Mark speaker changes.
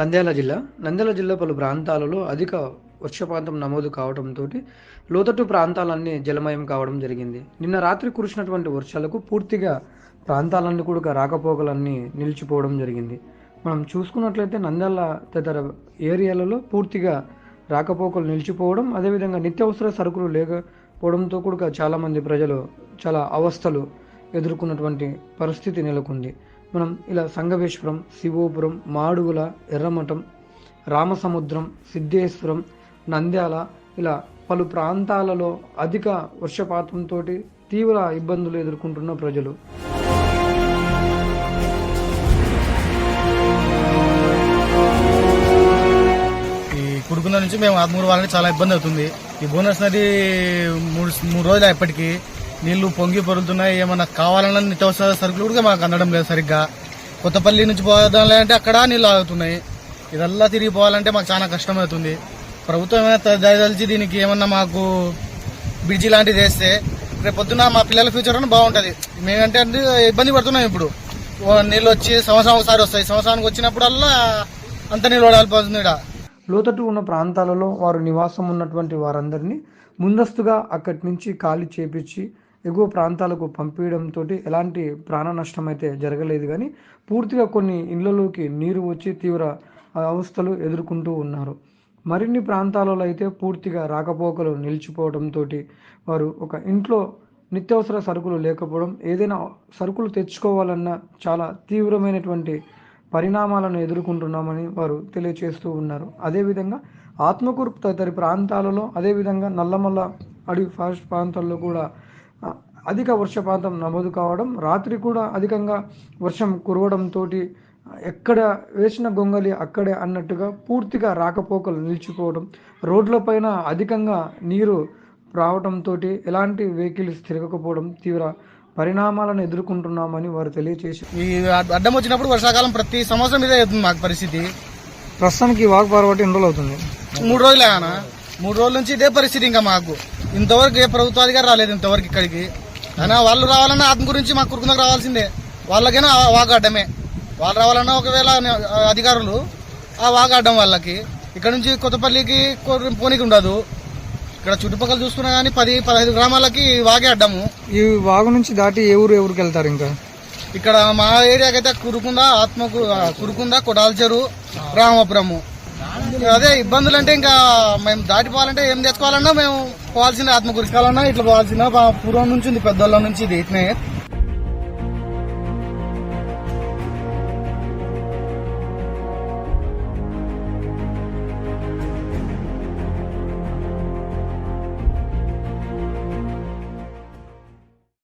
Speaker 1: నంద్యాల జిల్లా. నంద్యాల జిల్లా పలు ప్రాంతాలలో అధిక వర్షపాతం నమోదు కావడంతో లోతట్టు ప్రాంతాలన్నీ జలమయం కావడం జరిగింది. నిన్న రాత్రి కురిసినటువంటి వర్షాలకు పూర్తిగా ప్రాంతాలన్నీ కూడా రాకపోకలన్నీ నిలిచిపోవడం జరిగింది. మనం చూసుకున్నట్లయితే నంద్యాల తదితర ఏరియాలలో పూర్తిగా రాకపోకలు నిలిచిపోవడం అదేవిధంగా నిత్యావసర సరుకులు లేకపోవడంతో కూడా చాలామంది ప్రజలు చాలా అవస్థలు ఎదుర్కొన్నటువంటి పరిస్థితి నెలకొంది. మనం ఇలా సంగమేశ్వరం శివోపురం మాడుగుల ఎర్రమఠం రామసముద్రం సిద్ధేశ్వరం నంద్యాల ఇలా పలు ప్రాంతాలలో అధిక వర్షపాతంతో తీవ్ర ఇబ్బందులు ఎదుర్కొంటున్న ప్రజలు.
Speaker 2: ఈ కుడుకున్న నుంచి మేము ఆత్మూరు వాళ్ళని చాలా ఇబ్బంది అవుతుంది. ఈ బోనస్ నది మూడు మూడు రోజులు ఎప్పటికీ నీళ్ళు పొంగి పొరుతున్నాయి ఏమన్నా కావాలన్న నిత్యావసర సరుకులు కూడా మాకు అందడం లేదు సరిగ్గా. కొత్తపల్లి నుంచి పోదాం అంటే అక్కడ నీళ్ళు ఆగుతున్నాయి. ఇదల్లా తిరిగి పోవాలంటే మాకు చాలా కష్టం అవుతుంది ప్రభుత్వం ఏమైనా దయదలిచి దీనికి ఏమన్నా మాకు బ్రిడ్జి లాంటిది వేస్తే రేపు పొద్దున మా పిల్లల ఫ్యూచర్ అని బాగుంటుంది. మేమంటే అంటే ఇబ్బంది పడుతున్నాం ఇప్పుడు. నీళ్ళు వచ్చి సంవత్సరం ఒకసారి వస్తాయి. సంవత్సరానికి వచ్చినప్పుడల్లా అంత నీళ్ళు వడాల్పోతుంది ఇక్కడ
Speaker 1: లోతట్టు ఉన్న ప్రాంతాలలో వారు నివాసం ఉన్నటువంటి వారందరినీ ముందస్తుగా అక్కడి నుంచి ఖాళీ చేపించి ఎగువ ప్రాంతాలకు పంపించడంతో ఎలాంటి ప్రాణ నష్టం అయితే జరగలేదు. కానీ పూర్తిగా కొన్ని ఇళ్ళలోకి నీరు వచ్చి తీవ్ర అవస్థలు ఎదుర్కొంటూ ఉన్నారు. మరిన్ని ప్రాంతాలలో అయితే పూర్తిగా రాకపోకలు నిలిచిపోవడంతో వారు ఒక ఇంట్లో నిత్యవసర సరుకులు లేకపోవడం ఏదైనా సరుకులు తెచ్చుకోవాలన్నా చాలా తీవ్రమైనటువంటి పరిణామాలను ఎదుర్కొంటున్నామని వారు తెలియచేస్తూ ఉన్నారు. అదేవిధంగా ఆత్మకూరు తదితర ప్రాంతాలలో అదేవిధంగా నల్లమల్ల అడవి ఫారెస్ట్ ప్రాంతాల్లో కూడా అధిక వర్షపాతం నమోదు కావడం రాత్రి కూడా అధికంగా వర్షం కురవడంతో ఎక్కడ వేసిన గొంగలి అక్కడే అన్నట్టుగా పూర్తిగా రాకపోకలు నిలిచిపోవడం రోడ్లపైన అధికంగా నీరు రావడంతో ఎలాంటి వెహికల్స్ తిరగకపోవడం తీవ్ర పరిణామాలను ఎదుర్కొంటున్నామని వారు తెలియచేసి
Speaker 2: ఈ అడ్- అడ్డం వచ్చినప్పుడు వర్షాకాలం ప్రతి సంవత్సరం ఇదే అవుతుంది మాకు పరిస్థితి.
Speaker 1: ప్రస్తుతానికి వాక్ పార్వటి ఎన్ని రోజులు అవుతుంది?
Speaker 2: మూడు రోజులే మూడు రోజుల నుంచి ఇదే పరిస్థితి ఇంకా మాకు. ఇంతవరకు ఏ ప్రభుత్వ అధికారి రాలేదు ఇంతవరకు ఇక్కడికి. అయినా వాళ్ళు రావాలన్నా ఆత్మ గురించి మాకు కురుకుందాకు రావాల్సిందే. వాళ్ళకైనా ఆ వాగు అడ్డమే వాళ్ళు రావాలన్నా ఒకవేళ అధికారులు ఆ వాగు అడ్డం వాళ్ళకి. ఇక్కడ నుంచి కొత్తపల్లికి పోనీకి ఉండదు. ఇక్కడ చుట్టుపక్కల చూసుకున్నా కానీ పది పదహైదు గ్రామాలకి వాగే అడ్డము.
Speaker 1: ఈ వాగు నుంచి దాటి ఏ ఊరు ఎవరికి వెళ్తారు ఇంకా?
Speaker 2: ఇక్కడ మా ఏరియాకి అయితే కురుకుందా ఆత్మకు కురుకుందా కొడాల్చెరు రామాపురము. అదే ఇబ్బందులు అంటే ఇంకా మేము దాటిపోవాలంటే ఏం తెచ్చుకోవాలన్నా మేము పోవాల్సిన ఆత్మ కురుకాలన్నా ఇట్లా పోవాల్సిన పూర్వం నుంచి ఉంది పెద్దోళ్ళ నుంచి ఇది ఇట్నే.